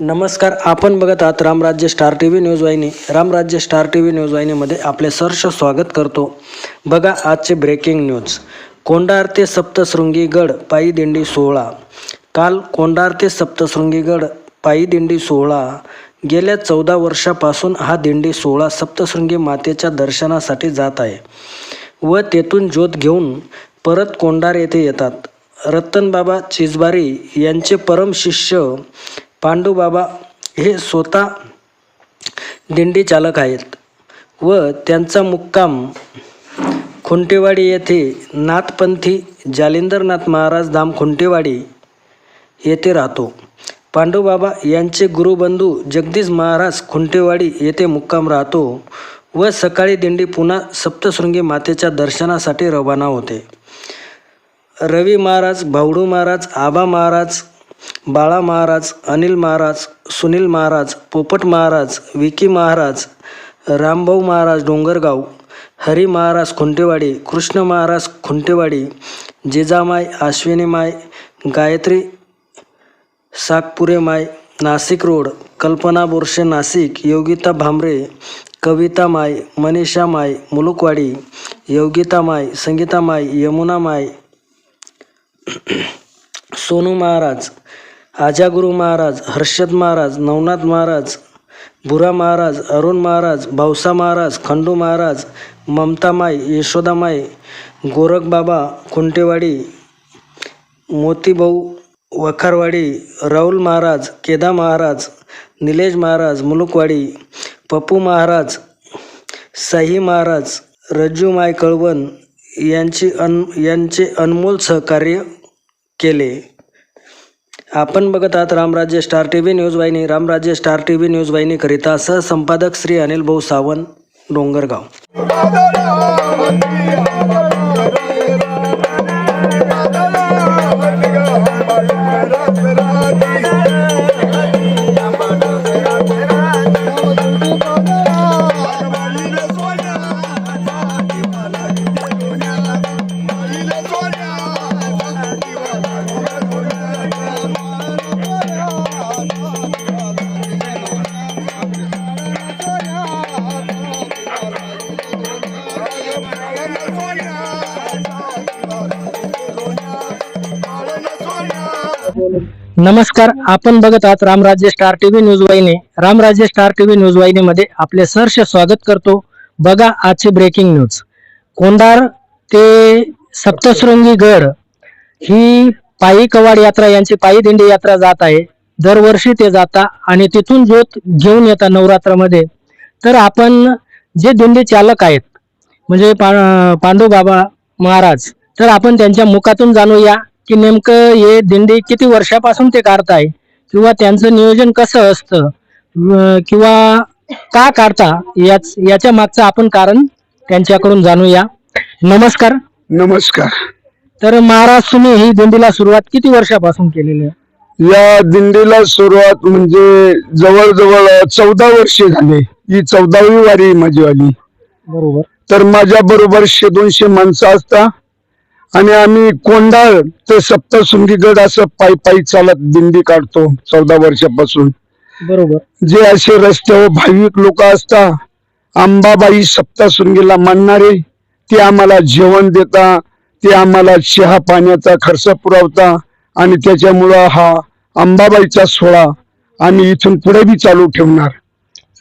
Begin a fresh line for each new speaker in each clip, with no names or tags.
नमस्कार आपण बघत आहात Ramrajya star T V news वाहिनी. Ramrajya star T V news वाहिनीमध्ये आपले सर्ष स्वागत करतो. बघा आजचे ब्रेकिंग न्यूज. कोंडार ते सप्तशृंगी गड पायी दिंडी सोहळा. काल कोंडार ते सप्तशृंगी गड पायी दिंडी सोहळा. गेल्या चौदा वर्षापासून हा दिंडी सोहळा सप्तशृंगी मातेच्या दर्शनासाठी जात आहे. व तेथून ज्योत घेऊन परत कोंडार येथे येतात. रत्तनबाबा चिजबारी यांचे परम शिष्य पांडूबाबा हे स्वतः दिंडी चालक आहेत व त्यांचा मुक्काम खुंटेवाडी येथे नाथपंथी जालिंदरनाथ महाराज धाम खुंटेवाडी येथे राहतो. पांडूबाबा यांचे गुरुबंधू जगदीश महाराज खुंटेवाडी येथे मुक्काम राहतो व सकाळी दिंडी पुन्हा सप्तशृंगी मातेच्या दर्शनासाठी रवाना होते. रवी महाराज भावडू महाराज आबा महाराज बाळा महाराज अनिल महाराज सुनील महाराज पोपट महाराज विकी महाराज रामभाऊ महाराज डोंगरगाव हरी महाराज खुंटेवाडी कृष्ण महाराज खुंटेवाडी जिजामाय अश्विनीमाय गायत्री साकपुरेमाय नाशिक रोड कल्पना बोरशे नाशिक योगिता भांबरे कविता माय मनीषा माय मुलुकवाडी योगिता माय संगीता माय यमुना माय सोनू महाराज आजागुरु महाराज हर्षद महाराज नवनाथ महाराज बुरा महाराज अरुण महाराज भावसा महाराज खंडू महाराज ममतामाई यशोदामाई गोरखबाबा खुंटेवाडी मोतीभाऊ वखारवाडी राहुल महाराज केदा महाराज निलेश महाराज मुलुकवाडी पप्पू महाराज साई महाराज रज्जुमाय कळवण यांची अन यांचे अनमोल सहकार्य केले. आपण बघत आहात Ramrajya star T V news वाहिनी. Ramrajya star T V news वाहिनीकरिता सहसंपादक श्री अनिल भाऊ सावंत डोंगरगाव. नमस्कार आपण बघत आहात रामराज्य स्टार टीव्ही न्यूज वाहिनी. रामराज्य स्टार टीव्ही न्यूज वाहिनीमध्ये आपले सहर्ष स्वागत करतो. बघा आजची ब्रेकिंग न्यूज कोंडार ते सप्तशृंगी गड ही पायी कवाड यात्रा यांची पायी दिंडी यात्रा जात आहे. दरवर्षी ते जाता आणि तिथून ज्योत घेऊन येतात नवरात्रामध्ये. तर आपण जे दिंडी चालक आहेत म्हणजे पा पांडू बाबा महाराज तर आपण त्यांच्या मुखातून जाणूया. की नेमकं हे दिंडी किती वर्षापासून ते काढताय? किंवा त्यांचं नियोजन कसं असतं? किंवा का काढता? याच याच्या मागचं आपण कारण त्यांच्याकडून जाणूया. नमस्कार.
नमस्कार.
तर महाराज तुम्ही ही दिंडीला सुरुवात किती वर्षापासून केलेली आहे?
या दिंडीला सुरुवात म्हणजे जवळजवळ चौदा वर्षे झाले. ही चौदावी वारी माझी वाली
बरोबर.
तर माझ्या बरोबर शे दोनशे माणसं असता. आणि आम्ही कोंडाळ ते सप्तशृंगीगड असं पायी पायी चालत दिंडी काढतो चौदा वर्षापासून.
बरोबर.
जे असे रस्त्यावर भाविक लोक असता अंबाबाई सप्तशृंगीला मानणारे ते आम्हाला जेवण देता ते आम्हाला चहा पाण्याचा खर्च पुरवता आणि त्याच्यामुळं हा अंबाबाईचा सोहळा आम्ही इथून पुढे बी चालू ठेवणार.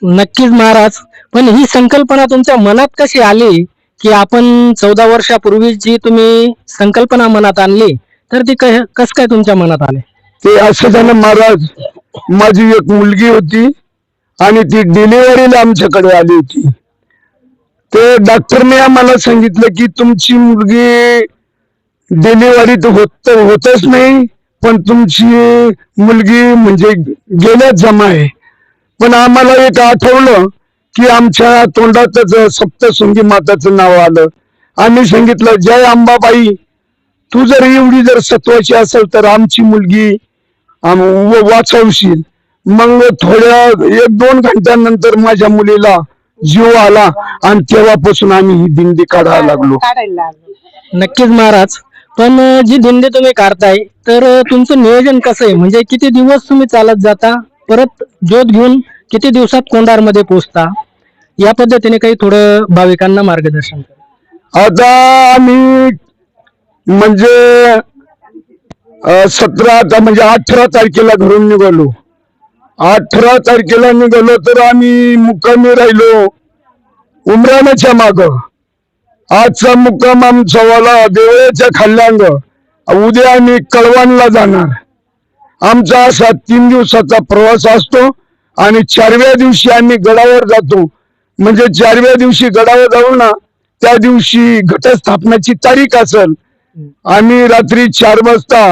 नक्कीच महाराज पण ही संकल्पना तुमच्या मनात कशी आली? की आपण चौदा वर्षापूर्वी जी तुम्ही संकल्पना मनात आणली तर ती कस काय तुमच्या मनात आले?
ते असं झालं महाराज माझी एक मुलगी होती आणि ती डिलिव्हरीला आमच्याकडे आली होती. ते डॉक्टरने आम्हाला सांगितलं की तुमची मुलगी डिलिव्हरीत होत होतच नाही पण तुमची मुलगी म्हणजे गेल्याच जमा आहे पण आम्हाला एक आठवलं की आमच्या तोंडातच सप्तशृंगी माताचं नाव आलं. आम्ही सांगितलं जय अंबाबाई तू जर एवढी जर सत्वाची असेल तर आमची मुलगी आम- व- वाचवशील. मग थोड्या एक दोन घंट्यानंतर माझ्या मुलीला जीव आला आणि तेव्हापासून आम्ही ही दिंडी काढायला लागलो.
काढायला लागलो.
नक्कीच महाराज. पण जी दिंडी तुम्ही काढताय तर तुमचं नियोजन कसं आहे? म्हणजे किती दिवस तुम्ही चालत जाता? परत ज्योत घेऊन किती दिवसात कोंडारमध्ये पोहोचता? या पद्धतीने काही थोडं भाविकांना मार्गदर्शन करा.
आता आम्ही म्हणजे सतरा आता म्हणजे अठरा तारखेला घरून निघालो. अठरा तारखेला निघालो तर आम्ही मुक्कामी राहिलो. उमरानाच्या माग. आजचा मुक्काम आमचा वाला देवळाच्या खाल्ल्यांग उद्या आम्ही कळवानला जाणार. आमचा असा तीन दिवसाचा प्रवास असतो आणि चारव्या दिवशी आम्ही गडावर जातो. म्हणजे चारव्या दिवशी गडावर जाऊ ना त्या दिवशी घटस्थापनाची तारीख असेल. आम्ही रात्री चार वाजता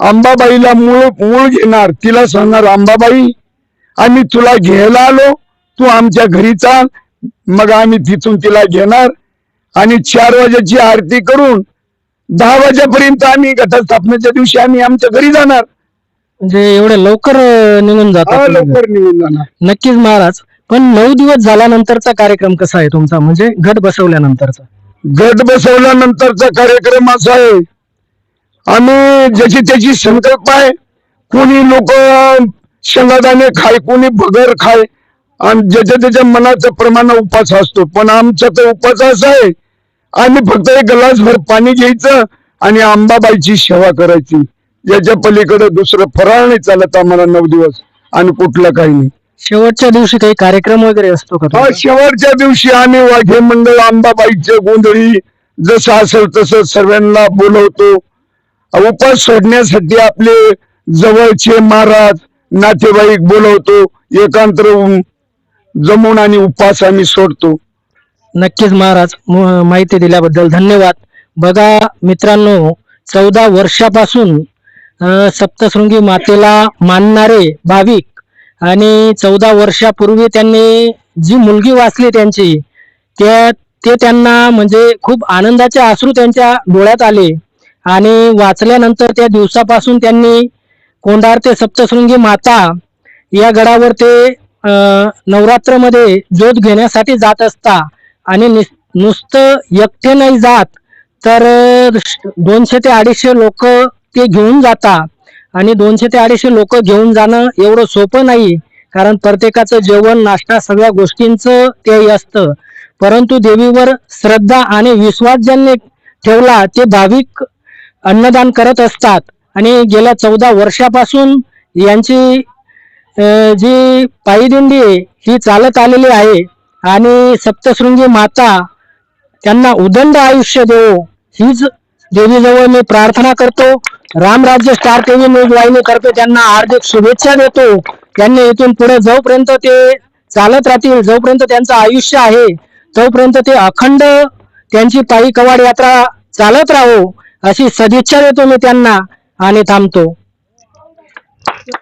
अंबाबाईला मूळ मूळ घेणार. तिला सांगणार अंबाबाई आम्ही तुला घ्यायला आलो. तू आमच्या घरी चाल. मग आम्ही तिथून तिला घेणार. आणि चार वाजेची आरती करून दहा वाजेपर्यंत आम्ही घटस्थापनेच्या दिवशी आम्ही आमच्या घरी जाणार.
म्हणजे एवढं लवकर निघून जाता.
लवकर निघून जाणार.
नक्कीच महाराज. पण नऊ दिवस झाल्यानंतरचा कार्यक्रम कसा आहे तुमचा? म्हणजे गट बसवल्यानंतरचा.
गट बसवल्यानंतरचा कार्यक्रम असा आहे. आम्ही ज्याची त्याची संकल्प आहे. कोणी लोक शेंगादाणे खाय कोणी भगर खाय आणि ज्याच्या त्याच्या मनाचं प्रमाण उपास असतो. पण आमचा तर उपास असा आहे. आम्ही फक्त एक ग्लासभर पाणी घ्यायचं आणि आंबाबाईची सेवा करायची. याच्या पलीकडे दुसरं फराळ नाही चालत आम्हाला नऊ दिवस. आणि कुठलं काही नाही.
शेवटच्या दिवशी काही कार्यक्रम वगैरे असतो का
हा
तुमचा?
शेवटच्या दिवशी आम्ही वाघे मंडळ अंबाबाईचे गोंधळी जसं असेल तसं सर्वांना बोलवतो. उपास सोडण्यासाठी आपले जवळचे महाराज नातेवाईक बोलवतो. एकांतर होऊन जमून आणि उपास आम्ही सोडतो.
नक्कीच महाराज म- माहिती दिल्याबद्दल धन्यवाद. बघा मित्रांनो चौदा वर्षापासून अं, सप्तशृंगी मातेला मानणारे भाविक आणि चौदा वर्षापूर्वी त्यांनी जी मुलगी वाचली त्यांची त्या ते त्यांना म्हणजे खूप आनंदाचे अश्रू त्यांच्या डोळ्यात आले. आणि वाचल्यानंतर त्या दिवसापासून त्यांनी कोंढार ते सप्तशृंगी माता या गडावर ते नवरात्रमध्ये जोत घेण्यासाठी जात असता. आणि नुसतं एकटे नाही जात तर श- दोनशे ते अडीचशे लोक ते घेऊन जातात आणि दोनशे ते अडीचशे लोक घेऊन जाणं एवढं सोपं नाही कारण प्रत्येकाचं जेवण नाश्ता सगळ्या गोष्टींचं ते असतं. परंतु देवीवर श्रद्धा आणि विश्वास ज्यांनी ठेवला ते भाविक अन्नदान करत असतात. आणि गेल्या चौदा वर्षापासून यांची जी पायीदिंडी आहे ही चालत आलेली आहे. आणि सप्तशृंगी माता त्यांना उदंड आयुष्य देवो हीच देवीजवळ मी प्रार्थना करतो. रामराज्य स्टार टीव्ही न्यूज वाहिनीतर्फे त्यांना हार्दिक शुभेच्छा देतो. त्यांनी इथून पुढे जोपर्यंत ते चालत राहतील जोपर्यंत त्यांचं आयुष्य आहे तोपर्यंत ते अखंड त्यांची पायी कवाड यात्रा चालत राहो अशी सदिच्छा देतो मी त्यांना आणि थांबतो.